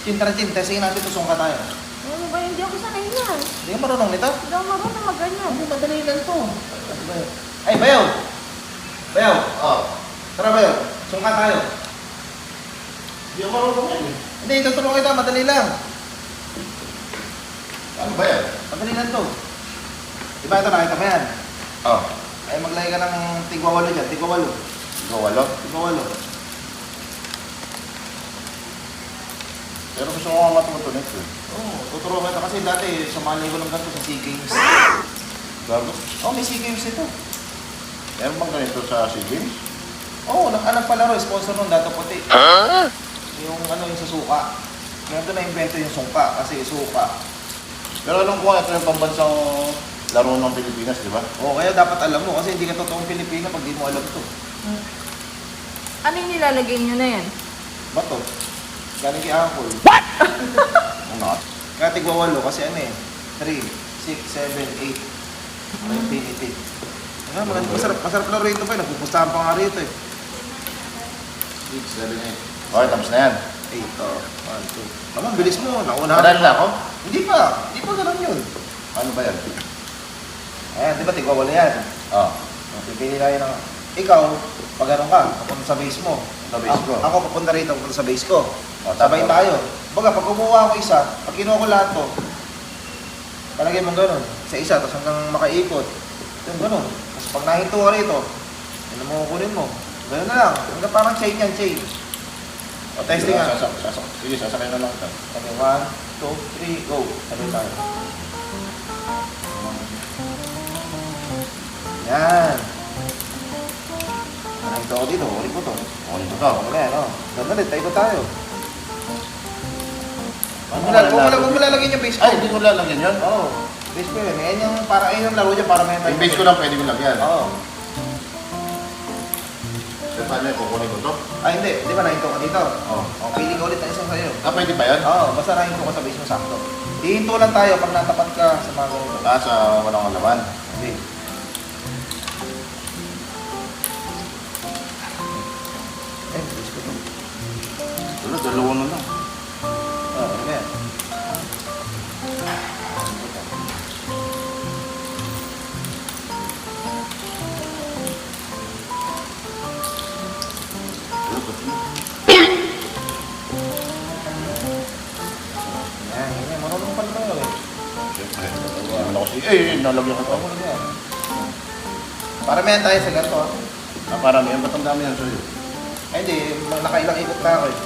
Chin, tara Chin, testingin natin ito, sungka tayo. Ano ba, hindi ako sanay yan. Hindi ka marunong nito? Hindi ako marunong mag-ganyan. Hindi, madali lang to. Ba yun? Ay, Bayaw! Bayaw! Oh. Tara Bayaw, sungka tayo. Hindi ako marunong yan eh. Hindi, tutulungan kita, madali lang. Ano ba yan? Madali lang to. Di ba ito, nakita mo yan? Oh. Ay, maglagay ka ng tigwawalo dyan, tigwawalo. Gawalo. Tigwawalo. Pero gusto ko nga matuto nito eh. Oo, oh, tuturuan kita kasi dati sumali ko ng ganito sa SEA Games. Gago. Oh, may SEA Games ito. Meron bang ganito sa SEA Games? Oo, oh, nag-anak palaro, sponsor nun, Dato Puti. Yung ano, yung sa suka. Kaya doon na-invento yung sungka, kasi suka. Pero alam ko nga, ito yung pambansang laro ng Pilipinas, di ba? Oo, kaya dapat alam mo, kasi hindi ka totoong Pilipino pag di mo alam to. Ano yung nilalagay nyo na yan? Bato. Galing kay Uncle. Ano? Kaya tigwawalo, kasi ano eh, 3, 6, 7, 8. Para infinity. Ano, maganda, masarap, masarap laro ito pa, eh. nagpupustahan pa nga rito eh. 6, 7, 8. Okay, tapos na yan. 8, oh. 1, 2. Tama, bilis mo, nauna. Madali na ako? Hindi pa, hindi pa ganun yun. Ano ba yan? Ayan, di ba, tigwawalo yan. Oh. Oh, Pipili tayo ng... Ikaw, pag ka, papunta sa base mo. Sa base ko. Ako, ako papunta rito, papunta sa base ko. Oh, Sabay tayo. Baga, pag kumuha ako isa, pag kinuha ko lahat to, palagay mo ganun, sa isa, tapos hanggang makaikot. Yung ganun. Tapos pag nahinto ka rito, yun mo kukunin mo. Ganun na lang. Hanggang parang chain yan, chain. O, testing nga. Sasak, sasak. Sige, sasakay na lang. Okay, one, two, three, go. Sabay tayo. Yan. Nahinto ako dito, ulit ko to. Okay, ito to. Oh. Ganun ulit, tayo tayo. Wala, kung wala, lalagyan? kung malalagyan yung base ko. Ay, hindi ko lalagyan yun. Oo. Base ko yun. Yan yung, para, yan yung laro niya para may Yung base ko lang pwede ko lagyan. Oo. So, paano yung kukunin ko to? Ay, hindi. Di ba nahinto ka dito? Oh. O, pili ka ulit ng isang sa'yo. Ah, pwede ba yan? Oo, basta nahinto ka sa base mo sakto. Hihinto lang tayo pag natapat ka sa mga ganito. Ah, sa walang alaman. Hindi. Eh, ko to. Wala, dalawa na lang. Oo, ano yan? Pa eh. Ano. Eh, eh, nalagyan. Marunong yan. Para meron tayo sa ganito. ah. Ah, parang yan. Ba't ang dami yan sa'yo? Ay, hindi. Nakailang ikot na ako eh.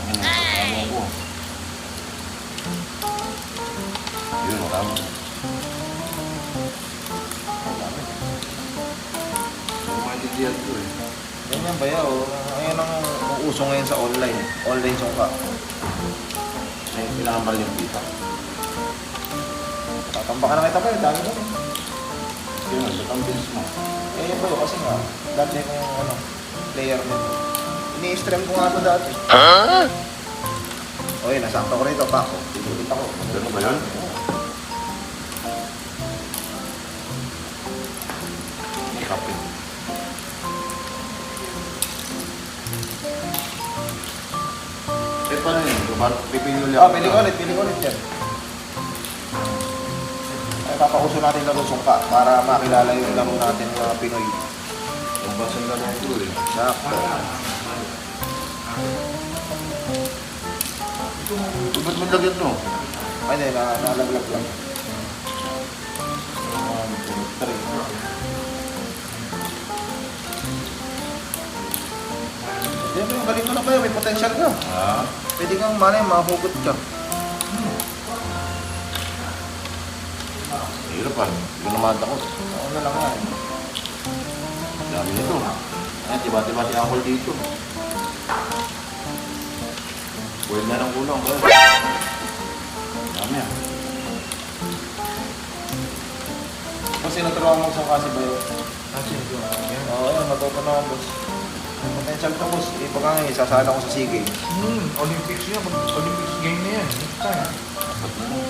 Ang ano. Yun, ko maintindihan ko eh. Yan yan ba yaw? Ayan ang uso ngayon sa online. Online sungka. May kailangan ba rin yung pita? Tatambakan na kita pa eh. Dami ko. Yun, sa tambilis mo. Eh yun? Kasi nga, dati ko yung ano, player nito. Ini-stream ko nga ito dati. Ha? O yun, nasakto ko rito. Pako. Tinulit ako. Ganun ba yun? Kape. Eh, paano yun? Pipili ulit Oh, pili ko ulit. Pili ko ulit yan. Papauso natin laro sungka para makilala yung laro natin mga Pinoy. Yung basang laro ko eh. Sakto. Ba't mo lagyan to? Ay, hindi. Na, nalaglag lang. One, two, three. Hindi mo, galing mo na kayo. May potential ka. Ha? Pwede kang malay, mahugot ka. Hirap pa. Hindi ko naman ako. Ako na lang yan. Dami nito. Ay, tiba-tiba si Uncle dito. Pwede na ng kulang. Ba? Dami ah. Kung sino turuan mo sa kasi ba yun? Kasi ito. Oo, yun. Matuto na ako, boss. Potential ka, boss. Eh, baka nga, isasala ko sa SEA Games. Hmm, Olympics. Mag- Olympics game na yan. Next time.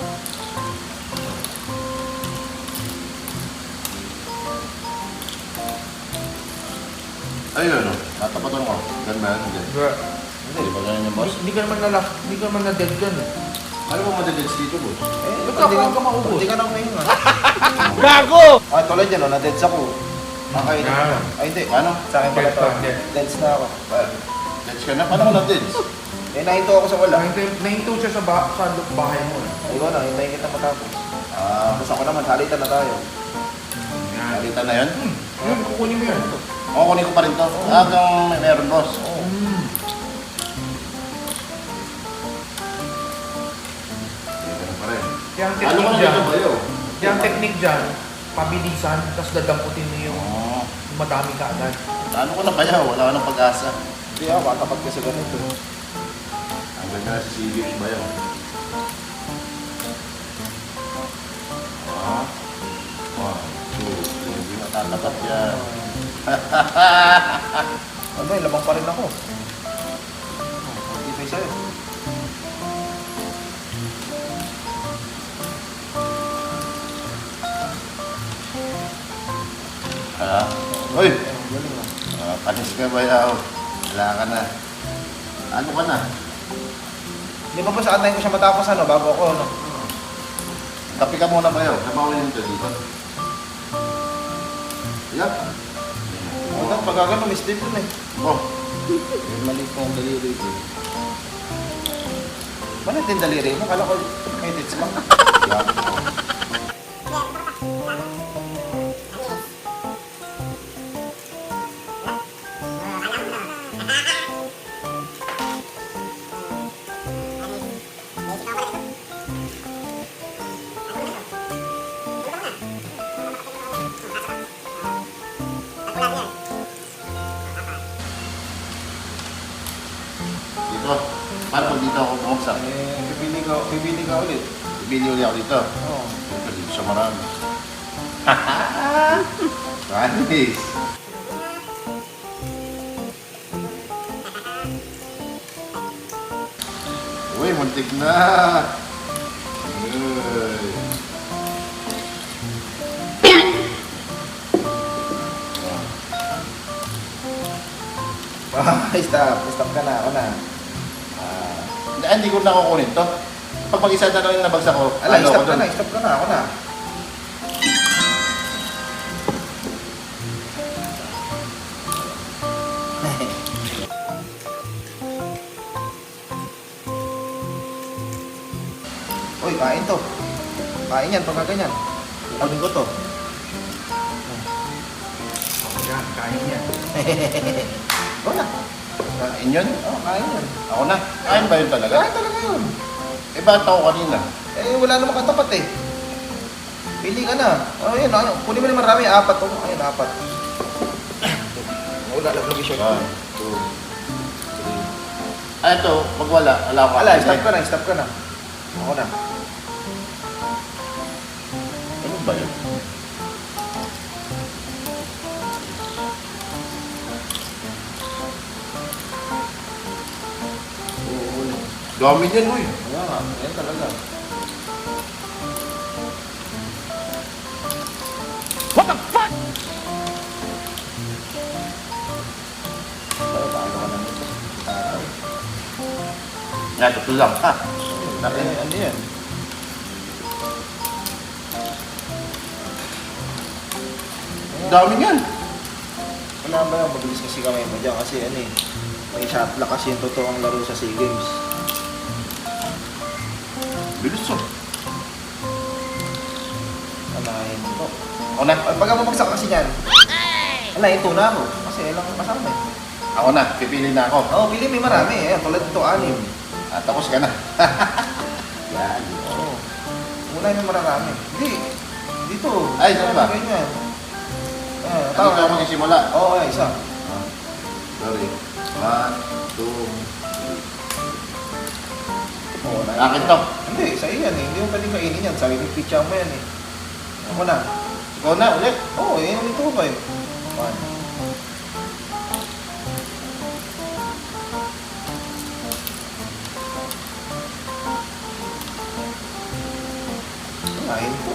Ayun, ano, natapatan ko. Ganun ba yun? Hindi. Hindi ba ganun yung boss? Hindi ka naman nalak, hindi ka naman na-dead dyan eh. Ano ba madadits dito, boss? Eh, Ba't hindi ka- maubos? Hindi ka na kumain nga. Gago! Ah, tulad yan, oh, na-deads ako. Kakain ako. Ah. Ay, hindi. Ano? Sa akin pala to. dead. Deads na ako. Dits ka na? Paano ko na-dits? Eh, nahinto ako sa wala. Nahinto, nahinto siya sa, ba sa bahay mo eh. Ayun na, hintayin kita matapos. Ah, Tapos ako naman, halitan na tayo. Yan. Salita na yun? Hmm, yun, kukunin mo yan. Oo, kunin ko pa rin to. Hanggang may meron, boss. Ganun pa rin. Kaya ang Ano ko technique na dyan, dito ba yun? kaya ang technique dyan, pabilisan, tapos dadamputin mo yung Oo. yung madami ka agad. Ano ko na bayaw? Wala ka ng pag-asa. Hindi ako, matapat ka sa ganito. Ang ganda na si Sigis bayaw. Ah. Ano, eh, lamang pa rin ako. Hindi pa sa'yo. Ah. Uy! Ah. Panis ka bayaw. Wala ka na. Ano ka na? Di ba po sa antayin ko siya matapos ano, bago ako, ano? Kapi ka muna bayaw. Nabawin nito dito. Yan. Huwag pag gagano, mistake dun eh. Oh. Mali po ang daliri ko. Manit yung daliri mo? Kala ko may tits lang. Yan. Dito. Bumagsak? Eh, pipili ka, pipili ka ulit. Bibili ulit ako dito. Oo. Dito, dito sa marami. Panis. Uy, muntik na. Uy. Ah, stop. Stop ka na. Ako na. Ah, Hindi, ko na kukunin to. Pag mag-isa na lang yung nabagsak ko, ala, ano stop ka na. Stop ka na. Ako na. Uy, kain to. Kain yan pagka ganyan. Ko to. Yan, niya. Ako na. Kain yun? Oo, kain yan. Ako na. Kain ba yun talaga? Kain talaga yun. Eh, bakit ako kanina? Eh, wala namang katapat eh. Pili ka na. Oh, yun. Ano, kunin mo naman marami. Apat. Oh. Ayun, apat. Wala lang lagi siya. One, two, three. Ah, ito, pag wala, ala ko. Ala, stop ka na. Stop ka na. Ako na. Ano ba yun? Dami niyan, uy. Wala nga. Ayan talaga. What the fuck? Ay, paano ka naman ito? Ah, Nga, ito lang, ha? eh, ano yan? Dami niyan. Wala ba yung mabilis kasi kami mo dyan kasi ano eh. May shot lock kasi yung totoong laro sa SEA Games. Bilis, oh. Anahin ko. Ako na. Ay, pagka bumagsak kasi niyan, anahin to na ako. Kasi ilang kasama eh. Ako na. Pipili na ako. Oo, oh, pili may marami. Ayan, tulad ito, anim. At tapos ka na. Yan. Oo. Wala may mararami. Hindi. Dito. Ay, saan ba? Ganyan. Ayan, Dito ako tama. magsisimula. Oo, oh, isa. Ah, Sorry. One, two, Oo, na. Akin to. Hindi, sa yan eh. Hindi mo pwedeng kainin yan. Sabi ng pizza mo yan eh. Ako na. Ikaw na, ulit. Oo, oh, yan ito ba eh. One. Anahin ko.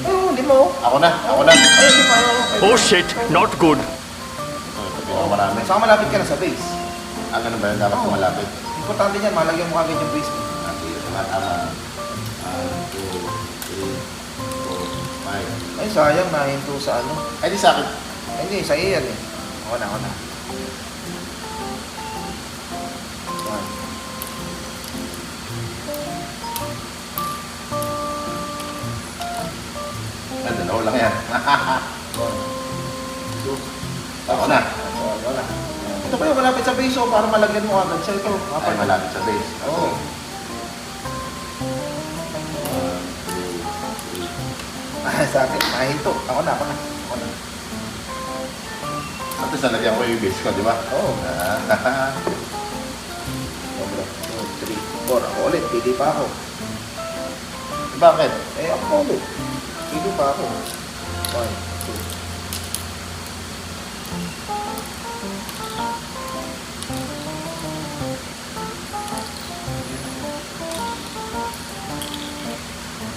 Ayun, hindi mo. Ako na, ako na. Ayun, di pa. Oh shit, not good. Pinakamara marami. Saka malapit ka na sa base. Ah, ganun ba yun? Dapat Oo. malapit. Importante niyan, malagyan mo kagad yung base mo. Tama. One, two, three, four, five. Ay, sayang, nahinto sa ano. Ay, di sa akin. Ay, hindi, sa iyo yan eh. Ako na, ako na. One. Ah, dalawa lang yan. One. Two. Ako na. So, ako na. Ito pa yung malapit sa base, oh, para malagyan mo agad. So, ito, Ay, malapit sa base. Oo. One, sa akin, nahinto. Ako na, ako na. Ako na. At least nalagyan ko yung base ko, di ba? Oo. Ah, Sobra. Two, three, four. Ako ulit, pili pa ako. Bakit? Eh, ako ulit. Pili pa ako. One, two.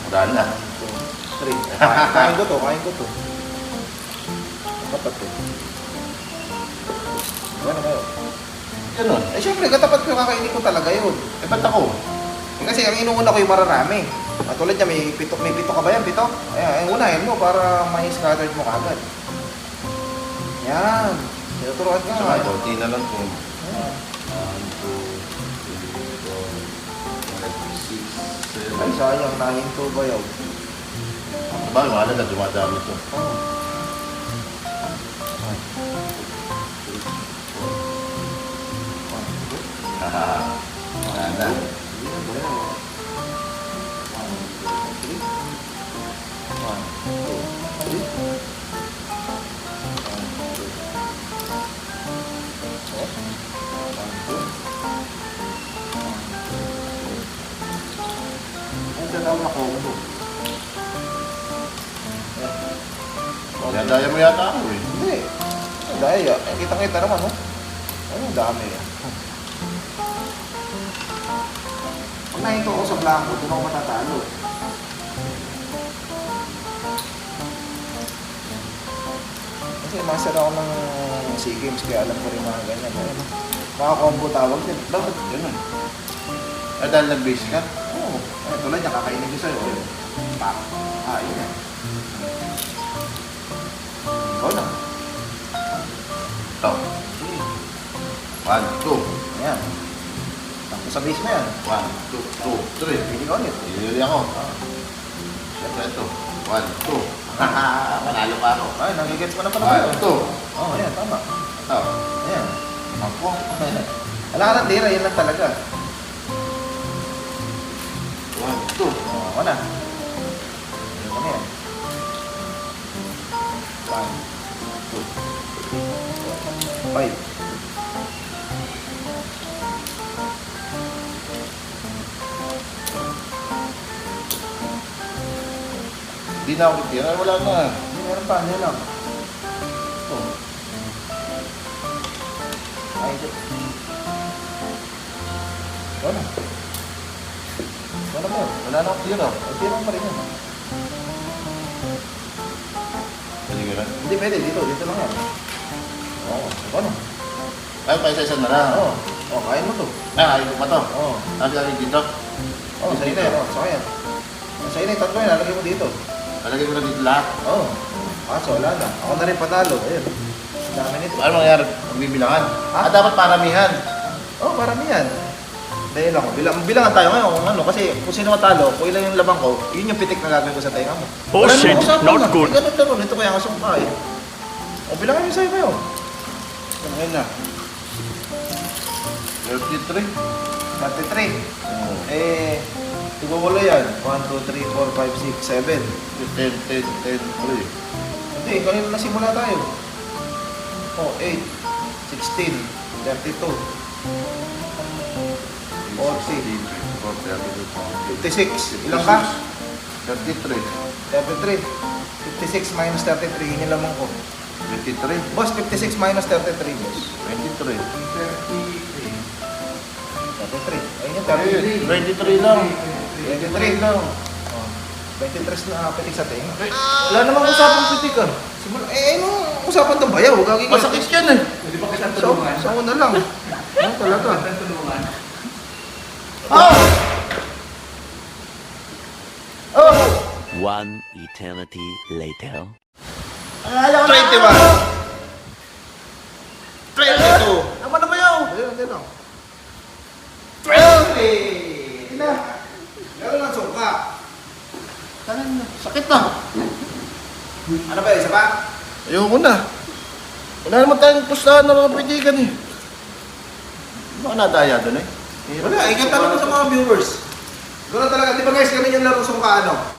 Wala na. Two, three. Eh, Kain, kain ko to, kain ko to. Katapat to. Ano ba yun? Ganun. Eh, syempre, katapat ko yung kakainin ko talaga yun. Eh, ba't ako? Eh, kasi ang inuuna ko yung mararami. At tulad niya, may pito, may pito ka ba yan? Pito? Ayan, ang unahin mo para may scattered mo kagad. Yan. Tinuturuan ka Saka, nga. konti na lang kung Ayan. one, two, three, four, five, six, Ay, seven. sayang, nahinto ba yun? Diba, mahalaga, dumadami ito. Oh. Haha. Wala na. Daya mo yata ako eh. Hindi. Ang Daya. Eh, kitang-kita naman, no? Ayun, ang dami yan. Pag nahinto ako sa blanco, doon ako matatalo. Kasi master ako ng SEA Games, kaya alam ko rin mga ganyan. Ayun, no? Mga combo tawag din. Bakit ganun? Eh, dahil nag-base ka? Oo. Ayun, tulad niya, kakainin ko sa'yo. Pak. Ah, yun Ito. One, two. Ayan. Tapos sa base mo yan. One, two, two, three. Pili ka ulit. Pinili ako. Siyempre ito. One, two. Manalo pa ako. Ay, nagigets mo na pala. One, two. Oo, oh, ayan, tama. Ito. Ayan. Ako. Wala ka ng tira, yun lang talaga. One, two. Oo. Ayun ko na yan. One, two, four, five. Hindi na ako titira. Wala na. Hindi, meron pa, ano lang. Ito. Ay, ito. Ito na mo. Wala na akong tira. Mo pa rin yan. Hindi ka na. Hindi pwede, dito, dito lang yan. Oo, ito na. Ay, pa isa-isa na lang. Oo, oh, kain mo to. Ah, ayun pa to. Oo. Sabi namin dito. Oo, oh, sa'yo na yan. Oo, sa akin. Sa iyo na yung tatlo yan, lalagay mo dito. Lalagay ko na dito lahat. Oo. Oh. Kaso, wala na. Ako na rin panalo. Ayun. Ang dami nito. Ano mangyari? Magbibilangan. Ha? Ah, dapat paramihan. Oo, oh, parami yan. Dahil lang, bilang, bilangan tayo ngayon kung ano, kasi kung sino matalo, kung ilan yung labang ko, yun yung pitik na gagawin ko sa tenga mo. Oh, Wala shit. Not good. Ganun lang, ito kaya nga sumpa eh. O, bilangan yung sa'yo kayo. Ngayon na. 33. 33. Oh. Eh, tigo wala yan. 1, 2, 3, 4, 5, 6, 7. 10, 10, 10, 3. Hindi, kanina tayo. Oh, 8, 16, 32, 40, 56. Ilang ka? 33. 33. 56 minus 33, yun yung lamang ko. 23. Boss, 56 minus 33, boss. 23. 33. Ayun yung 33. 23 lang. 23 lang. Oh, 23 na pitik sa tenga. Wala namang usapang pitik ah. Simula, eh, ano, usapan itong bayaw. Gagi ka. Masakit yan eh. Pwede ba kitang So, tulungan? sa una lang. Ano talaga? Kitang tulungan? Ah! Oh! One eternity later. Alala ko na! 21. 22. Naman na ba yun? Ayun, ayun lang. 20! Ina. Meron lang suka. Tanan na. Sakit na. Ano ba, isa pa? Ayoko na. Wala naman tayong pustahan na mga pitigan eh. Baka nadaya doon eh. Wala, ikaw tanong mo sa mga viewers. Doon talaga, di ba guys, kami yung laro suka ano?